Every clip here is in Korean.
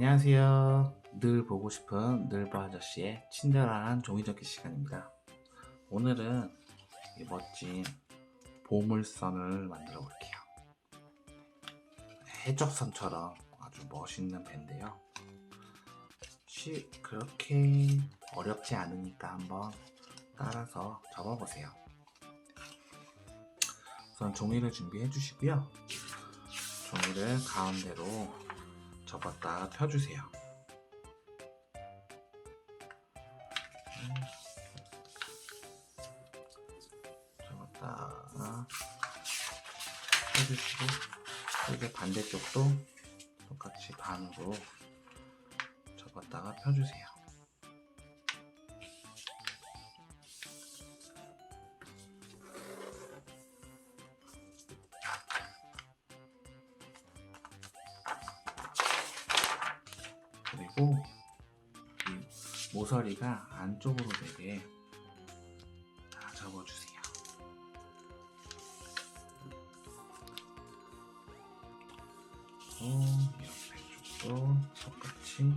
안녕하세요. 늘 보고 싶은 늘보 아저씨의 친절한 종이접기 시간입니다. 오늘은 이 멋진 보물선을 만들어 볼게요. 해적선처럼 아주 멋있는 배인데요. 쉬, 그렇게 어렵지 않으니까 한번 따라서 접어보세요. 우선 종이를 준비해 주시고요. 종이를 가운데로 접었다 펴주세요. 접었다 펴주시고 이제 반대쪽도 똑같이 반으로 접었다가 펴주세요. 이 모서리가 안쪽으로 되게 다 접어주세요. 옆에 쪽도 똑같이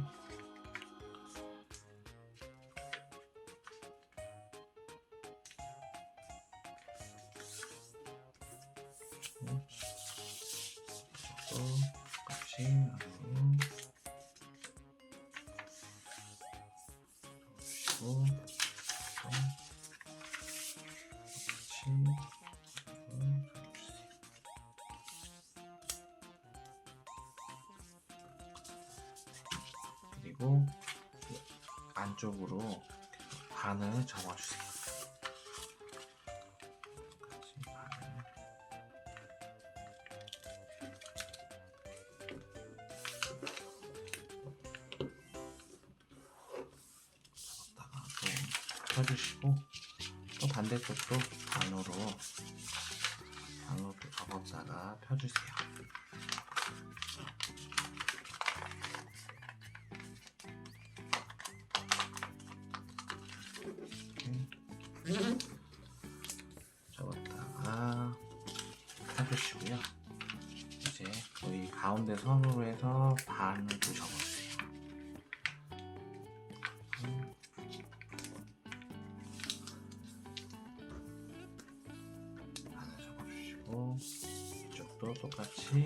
똑같이 그리고 그 안쪽으로 반을 접어주세요. 펴주시고 또 반대쪽도 반으로 반으로 접었다가 펴주세요. 이제 여기 가운데 선으로 해서 반을 또 접어주세요. 반을 접어주시고 이쪽도 똑같이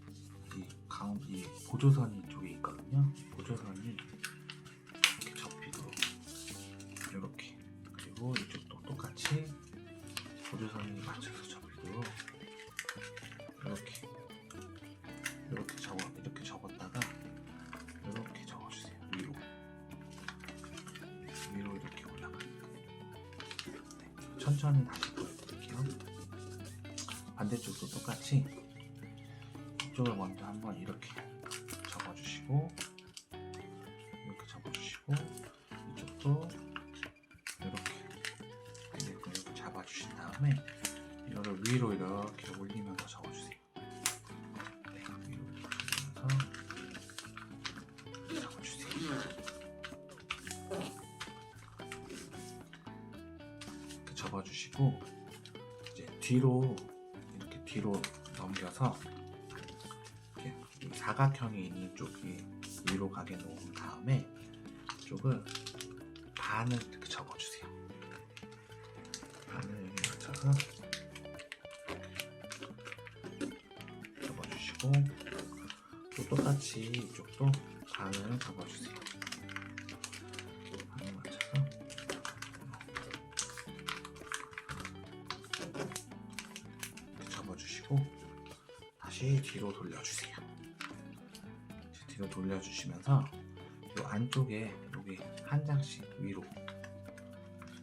이 보조선이 이쪽에 있거든요. 보조선이 이렇게 접히도록 이렇게. 그리고 이쪽도 똑같이 보조선이 맞춰서 접히도록 이렇게. 이렇게 접어 이렇게 접었다가 이렇게 접어주세요. 위로. 위로 이렇게 올라가니까. 네, 천천히 다시 보여드릴게요. 반대쪽도 똑같이 이쪽을 먼저 한번 이렇게 접어주시고 이렇게 접어주시고 이쪽도 이렇게 이렇게 잡아주신 다음에 이거를 위로 이렇게 올리면서 접어주세요. 네, 위로 올리면서 접어주세요. 이렇게 접어주시고 이제 뒤로 이렇게 뒤로 넘겨서 사각형이 있는 쪽이 위로 가게 놓은 다음에 이쪽을 반을 이렇게 접어주세요. 반을 여기 맞춰서 접어주시고 또 똑같이 이쪽도 반을 접어주세요. 반을 맞춰서 접어주시고 다시 뒤로 돌려주세요. 뒤로 돌려주시면서 이 안쪽에 이 여기 한 장씩 위로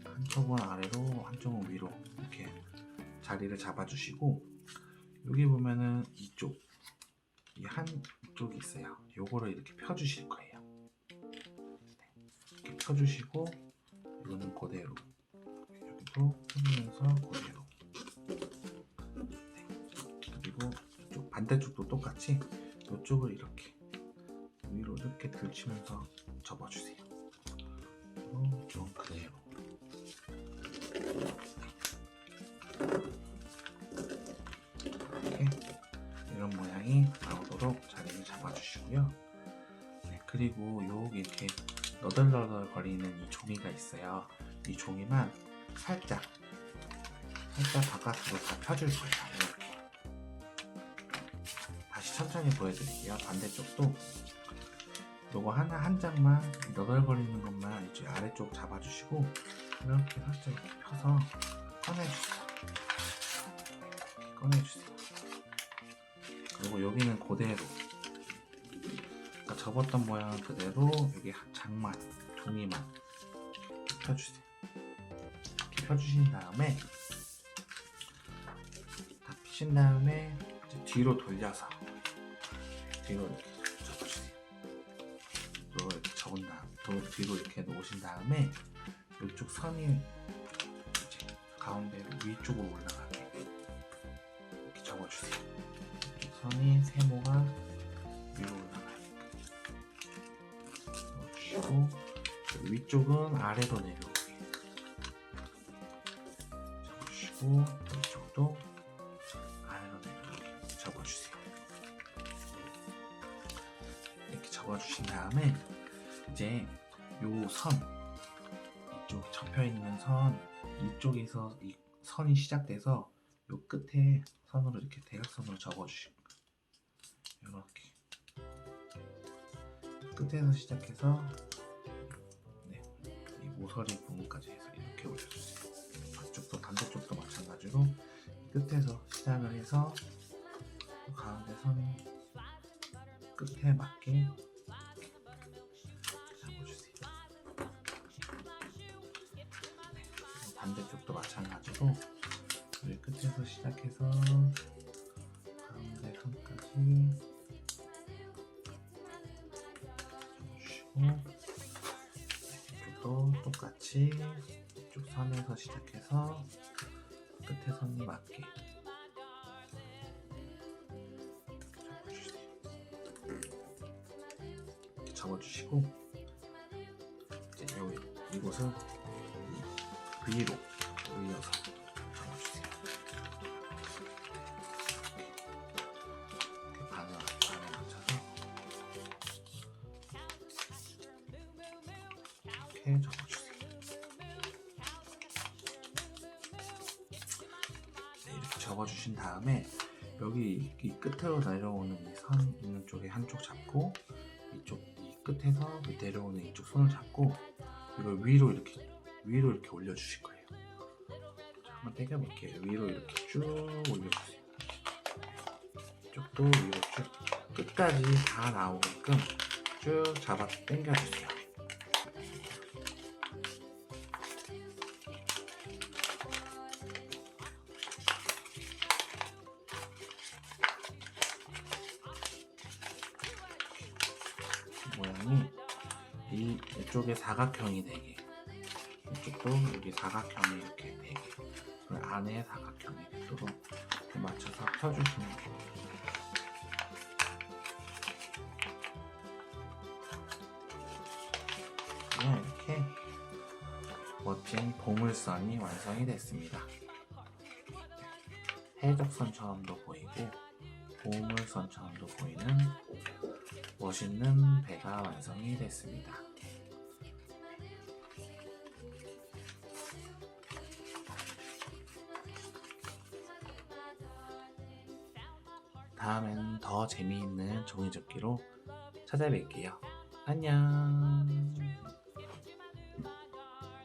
한쪽은 아래로 한쪽은 위로 이렇게 자리를 잡아주시고 여기 보면은 이쪽 이 한쪽이 있어요. 요거를 이렇게 펴주실 거예요. 네. 이렇게 펴주시고 이거는 그대로 여기도 펴면서 그대로 네. 그리고 이쪽 반대쪽도 똑같이 이쪽을 이렇게 이렇게 들치면서 접어주세요. 그리고 좀 그대로 이렇게 이런 모양이 나오도록 자리를 잡아주시고요. 네, 그리고 여기 이렇게 너덜너덜 거리는 이 종이가 있어요. 이 종이만 살짝 살짝 바깥으로 다 펴줄 거예요. 이렇게 다시 천천히 보여드릴게요. 반대쪽도 요거 하나 한 장만 너덜거리는 것만 이쪽 아래쪽 잡아주시고 이렇게 살짝 이렇게 펴서 꺼내주세요. 꺼내주세요. 그리고 여기는 그대로 아까 접었던 모양 그대로 여기 장만 종이만 펴주세요. 이렇게 펴주신 다음에 다 피신 다음에 이제 뒤로 돌려서 뒤로 이렇게 접은 다음 또 뒤로 이렇게 놓으신 다음에 이쪽 선이 이제 가운데로 위쪽으로 올라가게 이렇게 접어주세요. 선이 세모가 위로 올라가게끔 접어주시고 위쪽은 아래로 내려오게 접어주시고 이쪽 접혀 있는 선 이쪽에서 이 선이 시작돼서 요 끝에 선으로 이렇게 대각선으로 접어주시고 이렇게 끝에서 시작해서 네, 이 모서리 부분까지 해서 이렇게 올려주세요. 앞쪽도 반대쪽도 마찬가지로 끝에서 시작을 해서 가운데 선 끝에 맞게 해서 가운데 선까지 잡아주시고 이쪽도 똑같이 이쪽 선에서 시작해서 끝에 선이 맞게 접어주시고 이제 여기 이곳은 이 위로 올려서 이렇게 접어주세요. 네, 이렇게 접어주신 다음에 여기 이 끝으로 내려오는 이 선 있는 쪽에 한쪽 잡고 이쪽 이 끝에서 내려오는 이쪽 손을 잡고 이걸 위로 이렇게 위로 이렇게 올려주실 거예요. 자, 한번 당겨볼게요. 위로 이렇게 쭉 올려주세요. 이쪽도 위로 쭉 끝까지 다 나오게끔 쭉 잡아 당겨주세요. 이 이쪽에 사각형이 되게 이쪽도 여기 사각형이 이렇게 되게 그 안에 사각형이 되도록 이렇게 맞춰서 펴주시면 돼요. 네, 이렇게 멋진 보물선이 완성이 됐습니다. 해적선처럼도 보이고 보물선처럼도 보이는 멋있는 배가 완성이 됐습니다. 다음에는 더 재미있는 종이접기로 찾아뵐게요. 안녕.